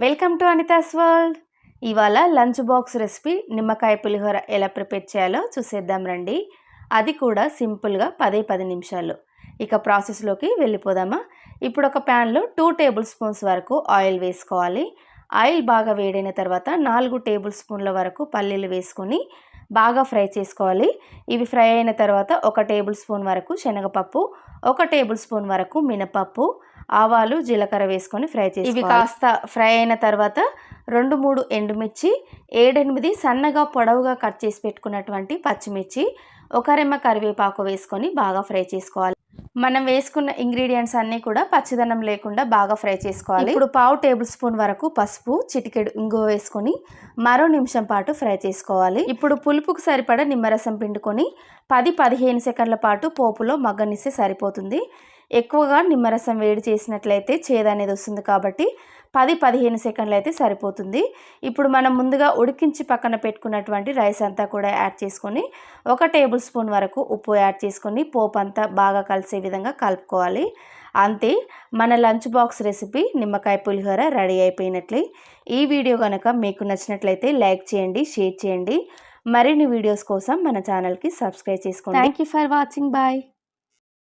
Welcome to Anitha's world ఇవాళ lunch box recipe నిమ్మకాయ పులిహోర ఎలా ప్రిపేర్ చేయాలో చూసేద్దాం రండి. అది కూడా సింపుల్గా పదే పది నిమిషాలు. ఇక ప్రాసెస్లోకి వెళ్ళిపోదామా? ఇప్పుడు ఒక ప్యాన్లో టూ టేబుల్ స్పూన్స్ వరకు ఆయిల్ వేసుకోవాలి. ఆయిల్ బాగా వేడైన తర్వాత నాలుగు టేబుల్ స్పూన్ల వరకు పల్లీలు వేసుకొని బాగా ఫ్రై చేసుకోవాలి. ఇవి ఫ్రై అయిన తర్వాత ఒక టేబుల్ స్పూన్ వరకు శనగపప్పు ఒక టేబుల్ స్పూన్ వరకు మినపప్పు ఆవాలు జీలకర్ర వేసుకొని ఫ్రై చేసి ఇవి కాస్త ఫ్రై అయిన తర్వాత రెండు మూడు ఎండుమిర్చి ఏడెనిమిది సన్నగా పొడవుగా కట్ చేసి పెట్టుకున్నటువంటి పచ్చిమిర్చి ఒక రెమ్మ కరివేపాకు వేసుకొని బాగా ఫ్రై చేసుకోవాలి. మనం వేసుకున్న ఇంగ్రీడియంట్స్ అన్నీ కూడా పచ్చిదనం లేకుండా బాగా ఫ్రై చేసుకోవాలి. ఇప్పుడు పావు టేబుల్ స్పూన్ వరకు పసుపు చిటికెడు ఇంగువ వేసుకొని మరో నిమిషం పాటు ఫ్రై చేసుకోవాలి. ఇప్పుడు పులుపుకు సరిపడా నిమ్మరసం పిండుకొని పది పదిహేను సెకండ్ల పాటు పోపులో మగ్గనిస్తే సరిపోతుంది. ఎక్కువగా నిమ్మరసం వేడి చేసినట్లయితే చేదు అనేది వస్తుంది కాబట్టి పది పదిహేను సెకండ్లు అయితే సరిపోతుంది. ఇప్పుడు మనం ముందుగా ఉడికించి పక్కన పెట్టుకున్నటువంటి రైస్ అంతా కూడా యాడ్ చేసుకొని ఒక టేబుల్ స్పూన్ వరకు ఉప్పు యాడ్ చేసుకొని పోపు అంతా బాగా కలిసే విధంగా కలుపుకోవాలి. అంతే మన లంచ్ బాక్స్ రెసిపీ నిమ్మకాయ పులిహోర రెడీ అయిపోయినట్లే. ఈ వీడియో కనుక మీకు నచ్చినట్లయితే లైక్ చేయండి షేర్ చేయండి. మరిన్ని వీడియోస్ కోసం మన ఛానల్కి సబ్స్క్రైబ్ చేసుకోండి. Thank you for watching bye